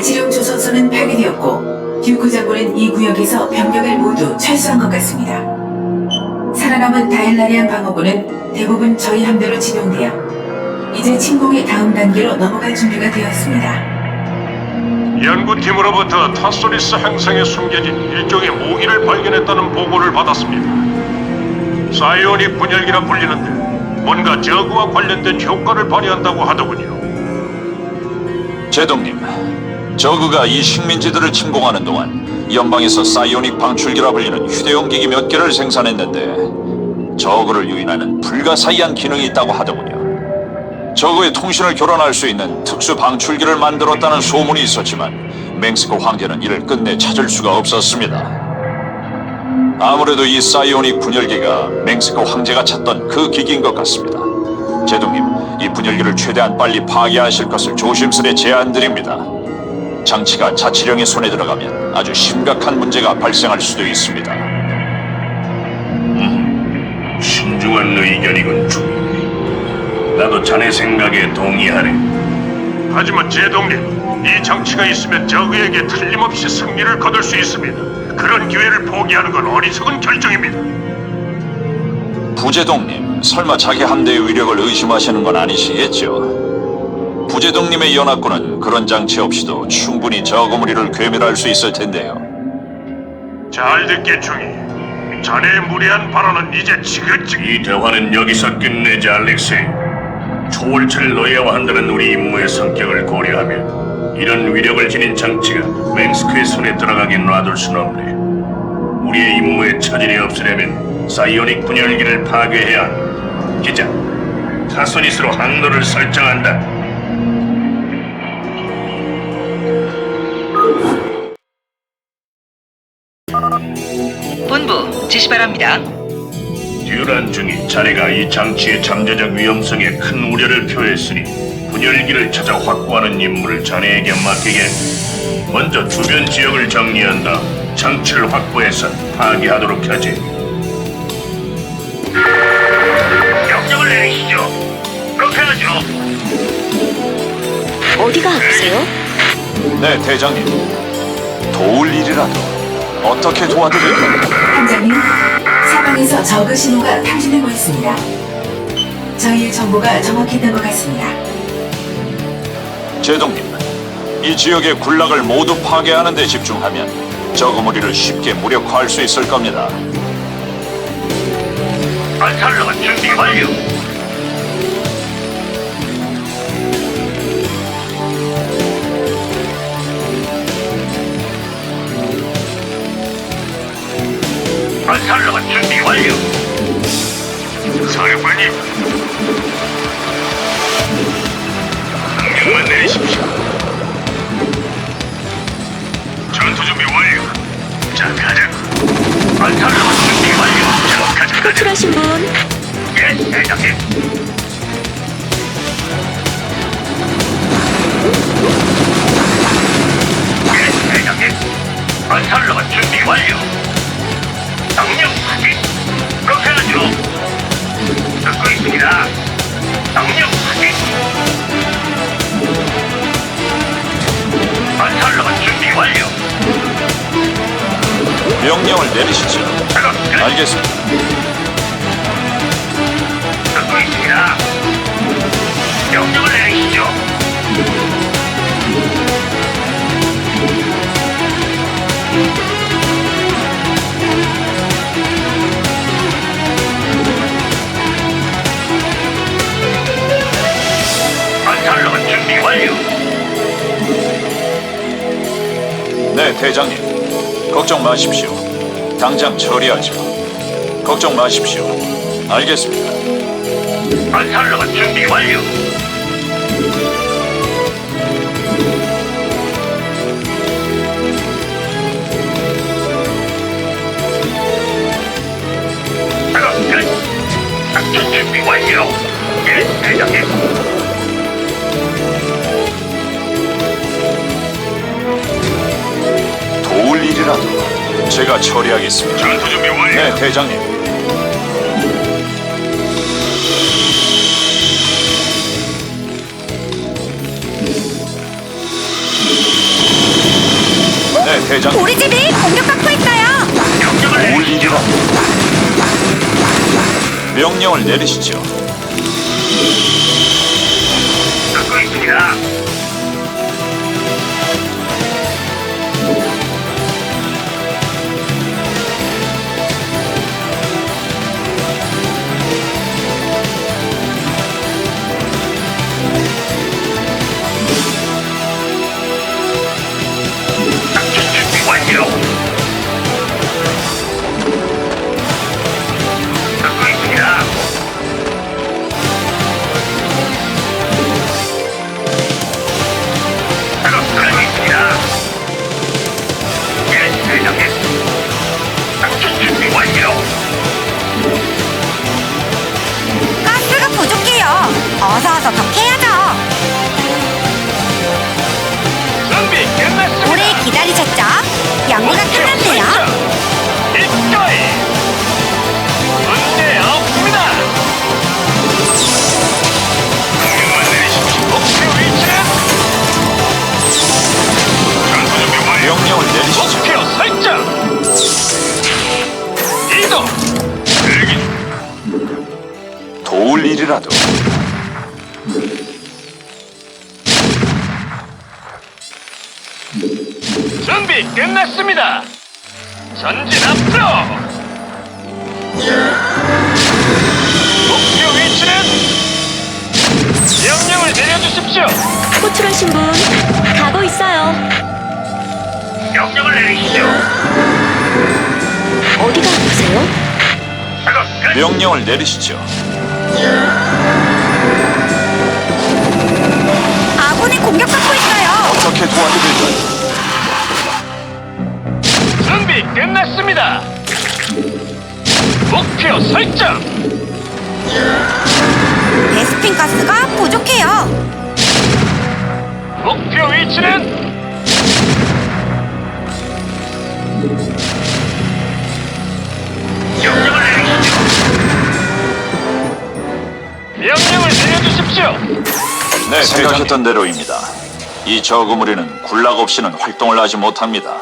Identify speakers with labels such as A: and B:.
A: 자치령 조선소는 파괴되었고 듀크 장군은 이 구역에서 병력을 모두 철수한 것 같습니다. 살아남은 다일라리안 방어군은 대부분 저희 함대로 지동되어 이제 침공의 다음 단계로 넘어갈 준비가 되었습니다.
B: 연구팀으로부터 타소리스 행성에 숨겨진 일종의 무기를 발견했다는 보고를 받았습니다. 사이오닉 분열기라 불리는데 뭔가 저그와 관련된 효과를 발휘한다고 하더군요.
C: 제동님, 저그가 이 식민지들을 침공하는 동안 연방에서 사이오닉 방출기라 불리는 휴대용 기기 몇 개를 생산했는데 저그를 유인하는 불가사의한 기능이 있다고 하더군요. 저그의 통신을 교란할 수 있는 특수 방출기를 만들었다는 소문이 있었지만 맹스크 황제는 이를 끝내 찾을 수가 없었습니다. 아무래도 이 사이오닉 분열기가 맹스크 황제가 찾던 그 기기인 것 같습니다. 제동님, 이 분열기를 최대한 빨리 파괴하실 것을 조심스레 제안드립니다. 장치가 자치령의 손에 들어가면 아주 심각한 문제가 발생할 수도 있습니다.
D: 신중한 의견이군 주. 나도 자네 생각에 동의하네.
B: 하지만 제동님, 이 장치가 있으면 저그에게 틀림없이 승리를 거둘 수 있습니다. 그런 기회를 포기하는 건 어리석은 결정입니다.
C: 부제동님, 설마 자기 함대의 위력을 의심하시는 건 아니시겠죠? 부제동님의 연합군은 그런 장치 없이도 충분히 저거무리를 괴멸할 수 있을 텐데요.
B: 잘 듣게 중이. 자네의 무리한 발언은 이제 지긋지긋
D: 이 대화는 여기서 끝내자, 알렉세이. 초월체를 넣어야 한다는 우리 임무의 성격을 고려하면 이런 위력을 지닌 장치가 맹스크의 손에 들어가게 놔둘 순 없네. 우리의 임무에 차질이 없으려면 사이오닉 분열기를 파괴해야 한다. 기자, 타소니스로 항로를 설정한다.
E: 지시 바랍니다.
D: 듀란 중이 자네가 이 장치의 잠재적 위험성에 큰 우려를 표했으니 분열기를 찾아 확보하는 임무를 자네에게 맡기게. 먼저 주변 지역을 정리한 다음 장치를 확보해서 파괴하도록 하지. 명령을 내리시죠. 그렇게 하죠.
F: 어디가 아프세요?
C: 네, 대장님. 도울 일이라도 어떻게 도와드릴까요?
A: 함장님, 사방에서 저그 신호가 탐지되고 있습니다. 저희의 정보가 정확했던 것 같습니다.
C: 제동님, 이 지역의 군락을 모두 파괴하는 데 집중하면 저그 무리를 쉽게 무력화할 수 있을 겁니다.
D: 안탈러가 준비 완료. 명령만 내리십시오. 전투 준비 완료. 자, 가자. 안탈러가 준비 완료. 자, 가자, 가자.
F: 호출하신 분
D: 예, 대장님. 예, 대장님. 안살러가 준비 완료.
C: 명령을 내리시죠. 알겠습니다.
D: 듣고 있습니다. 명령을 내리시죠.
C: 네, 대장님. 걱정 마십시오. 당장 처리하죠. 걱정 마십시오. 알겠습니다.
D: 안탈러가 준비 완료. 준비 완료. 예, 대장님.
C: 일이라도 제가 처리하겠습니다.
D: 전투 준비 완료.
C: 네, 대장님. 대장
E: 우리 집이 공격받고 있어요.
G: 내리시죠.
C: 일이라. 명령을 내리시죠.
G: 듣고 있습니다.
E: 어서 어서.
G: 준비 끝났습니다.
E: 오래 기다리셨죠? 연구가 끝났네요.
G: 이거이 문제 없습니다. 명령만 내리십시오. 목표 위치는 전투 준비 완료.
C: 명령을 내리시죠.
G: 목표 설정. 이동. 대기.
C: 도울 일이라도
G: 준비 끝났습니다. 전진 앞으로. 목표 위치는 명령을 내려주십시오.
F: 호출하신 분 가고 있어요.
G: 명령을 내리시죠.
F: 어디가 아프세요?
G: 작업 끝.
C: 명령을 내리시죠. 어떻게 도와드릴까요?
G: 준비 끝났습니다. 목표 설정.
E: 베스핀 가스가 부족해요.
G: 목표 위치는 명령을 내리시죠. 명령을 내려주십시오.
C: 네, 생각했던 대로입니다. 이 저그무리는 군락 없이는 활동을 하지 못합니다.